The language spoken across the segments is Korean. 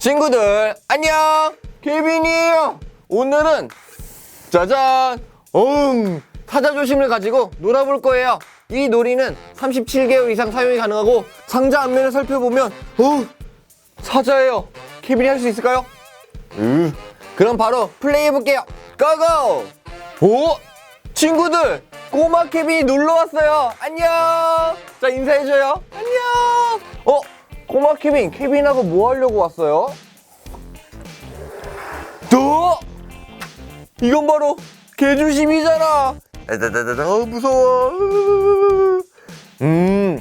친구들 안녕! 케빈이에요! 오늘은 짜잔! 엉 타자 조심을 가지고 놀아볼 거예요. 이 놀이는 37개월 이상 사용이 가능하고 상자 앞면을 살펴보면 어 사자예요. 케빈이 할 수 있을까요? 으. 그럼 바로 플레이해 볼게요. 고고! 오 친구들 꼬마 케빈이 놀러 왔어요. 안녕! 자 인사해줘요. 안녕! 어 꼬마 케빈 케빈하고 뭐 하려고 왔어요? 또 이건 바로 개조심이잖아! 어, 무서워. 음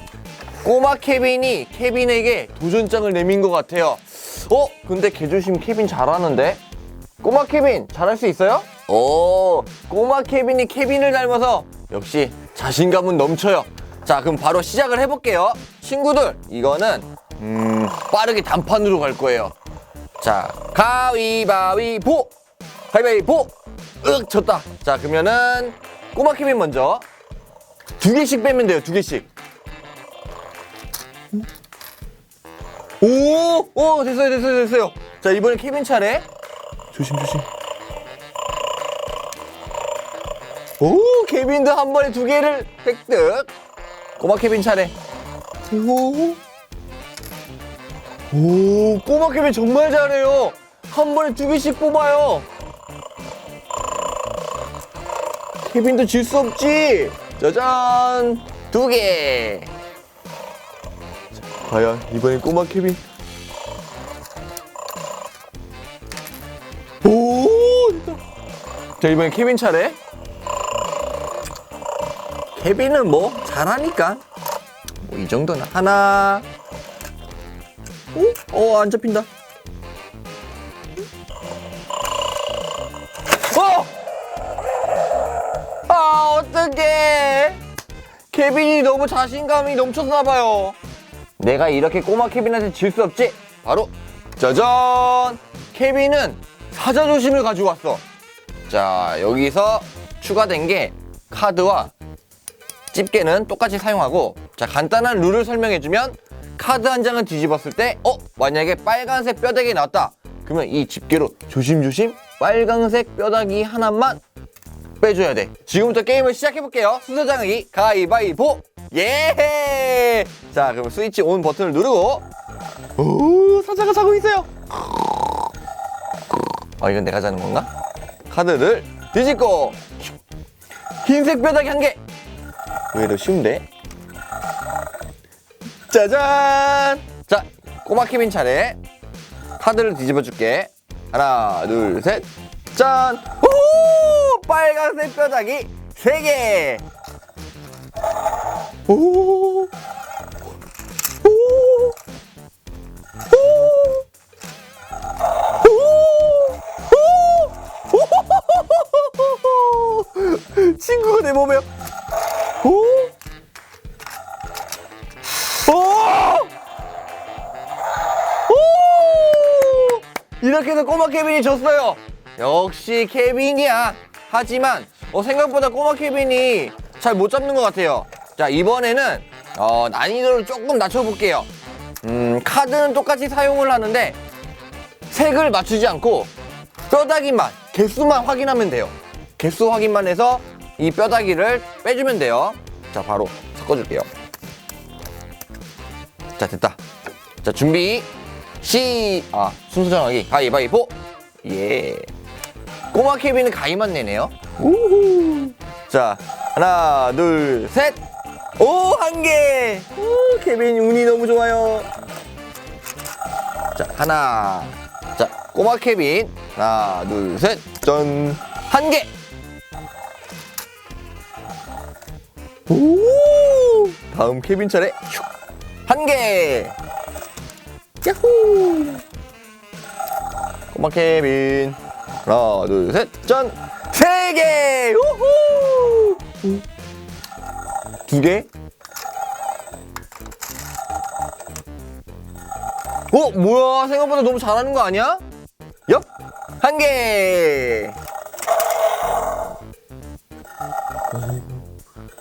꼬마 케빈이 케빈에게 도전장을 내민 것 같아요. 어 근데 개조심 케빈 잘하는데? 꼬마 케빈 잘할 수 있어요? 오 꼬마 케빈이 케빈을 닮아서 역시 자신감은 넘쳐요. 자 그럼 바로 시작을 해볼게요. 친구들 이거는 음 빠르게 단판으로 갈 거예요 자 가위바위보 가위바위보 윽 졌다 자 그러면은 꼬마 케빈 먼저 두 개씩 빼면 돼요 두 개씩 오, 오, 됐어요, 됐어요, 됐어요. 자, 이번엔 케빈 차례. 조심, 조심. 오, 케빈도 한 번에 두 개를 획득. 꼬마 케빈 차례. 오, 오, 꼬마 케빈 정말 잘해요. 한 번에 두 개씩 뽑아요. 케빈도 질 수 없지. 짜잔, 두 개. 과연 이번엔 꼬마 케빈 오 됐다. 자 이번엔 케빈 차례 케빈은 뭐 잘하니까 뭐 이 정도는 하나 오? 어 안 잡힌다 어! 아 어떡해 케빈이 너무 자신감이 넘쳤나 봐요 내가 이렇게 꼬마 케빈한테 질 수 없지? 바로 짜잔! 케빈은 사자 조심을 가지고 왔어. 자, 여기서 추가된 게 카드와 집게는 똑같이 사용하고 자, 간단한 룰을 설명해주면 카드 한 장을 뒤집었을 때 어? 만약에 빨간색 뼈다귀 나왔다. 그러면 이 집게로 조심조심 빨간색 뼈다귀 하나만 빼줘야 돼. 지금부터 게임을 시작해볼게요. 순서 정하기 가위바위보! 예! 자, 그럼 스위치 온 버튼을 누르고 오, 사자가 자고 있어요. 아, 이건 내가 자는 건가? 카드를 뒤집고 흰색 뼈다귀 한 개. 의외로 쉬운데? 짜잔! 자, 꼬마 케빈 차례. 카드를 뒤집어 줄게. 하나, 둘, 셋. 짠! 오! 빨간색 뼈다귀 세 개. 오! 오! 오! 이렇게 해서 꼬마 케빈이 졌어요. 역시 케빈이야. 하지만 어, 생각보다 꼬마 케빈이 잘 못 잡는 것 같아요. 자 이번에는 어, 난이도를 조금 낮춰볼게요. 음, 카드는 똑같이 사용을 하는데 색을 맞추지 않고 뼈다귀만 개수만 확인하면 돼요. 개수 확인만 해서 이 뼈다귀를 빼주면 돼요. 자 바로 섞어줄게요. 자 됐다. 자 준비 시 아 순서 정하기 가위바위보 예 꼬마 케빈은 가위만 내네요. 우후. 자 하나 둘 셋 오 한 개. 오 케빈 운이 너무 좋아요. 자 하나 자 꼬마 케빈 하나 둘 셋 짠 한 개. 오 다음 케빈 차례 슉. 한 개. 야호. 꼬마 케빈 하나 둘 셋 짠 세 개. 우후. 두 개. 어 뭐야 생각보다 너무 잘하는 거 아니야? 엽. 한 개.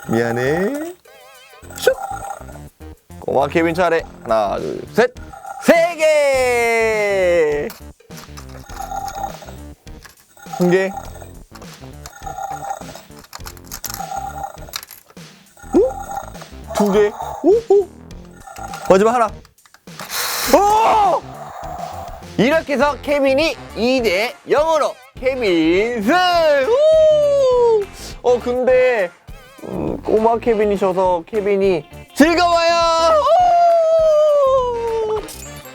미안해. 슉. 꼬마 케빈 차례. 하나, 둘, 셋. 개. 한 개. 오? 두 개. 오, 오. 마지막 하나. 오! 이렇게 해서 케빈이 2대 0으로 케빈 승! 우! 어, 근데, 음, 꼬마 케빈이셔서 케빈이 즐거워요!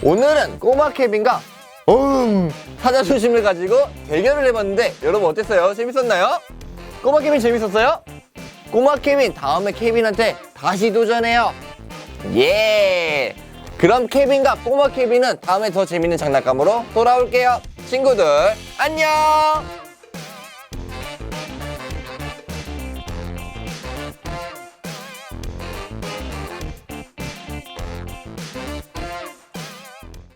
오! 오늘은 꼬마 케빈과 음, 사자수심을 가지고 대결을 해봤는데 여러분 어땠어요? 재밌었나요? 꼬마 케빈 재밌었어요? 꼬마 케빈 다음에 케빈한테 다시 도전해요. 예. 그럼 케빈과 꼬마 케빈은 다음에 더 재밌는 장난감으로 돌아올게요. 친구들 안녕.